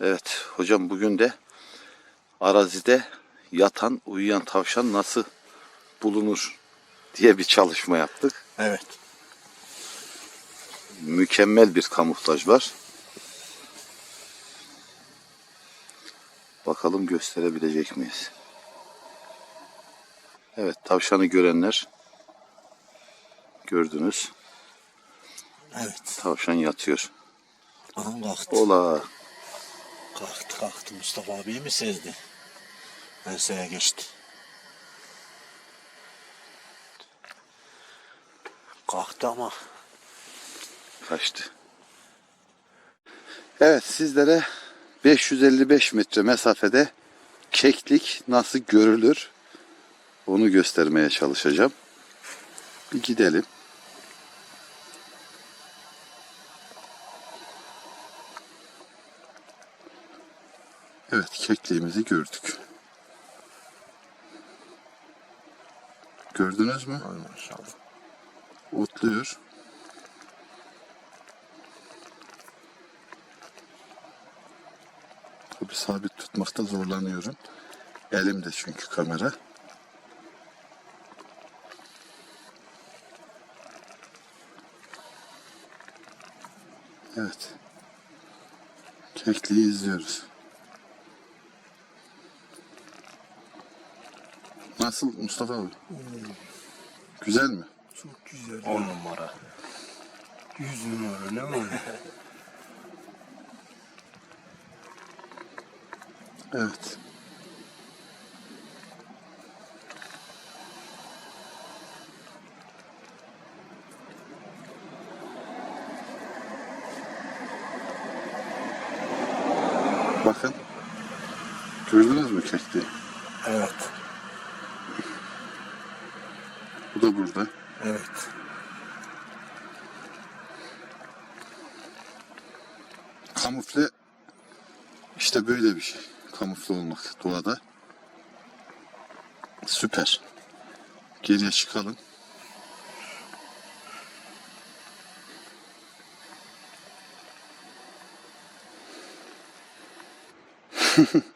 Evet hocam bugün de arazide yatan uyuyan tavşan nasıl bulunur diye bir çalışma yaptık. Evet. Mükemmel bir kamuflaj var. Bakalım gösterebilecek miyiz? Evet tavşanı görenler gördünüz. Evet. Tavşan yatıyor. Aha kalktı. Ola Kalktı kalktı. Mustafa abiyi mi sezdi? Enseye geçti. Kalktı ama kaçtı. Evet sizlere 555 metre mesafede keklik nasıl görülür onu göstermeye çalışacağım. Bir gidelim. Evet kekliğimizi gördük. Gördünüz mü? Ay maşallah. Otluyor. Tabi sabit tutmakta zorlanıyorum. Elimde çünkü kamera. Evet. Kekliği izliyoruz. Nasıl Mustafa abi? Güzel mi? Çok güzel. On numara. Yüz numara ne var? Evet. Bakın. Gördünüz mü kekliği? Evet. Bu da burada. Evet. Kamufle işte böyle bir şey. Kamufle olmak doğada. Süper. Geriye çıkalım.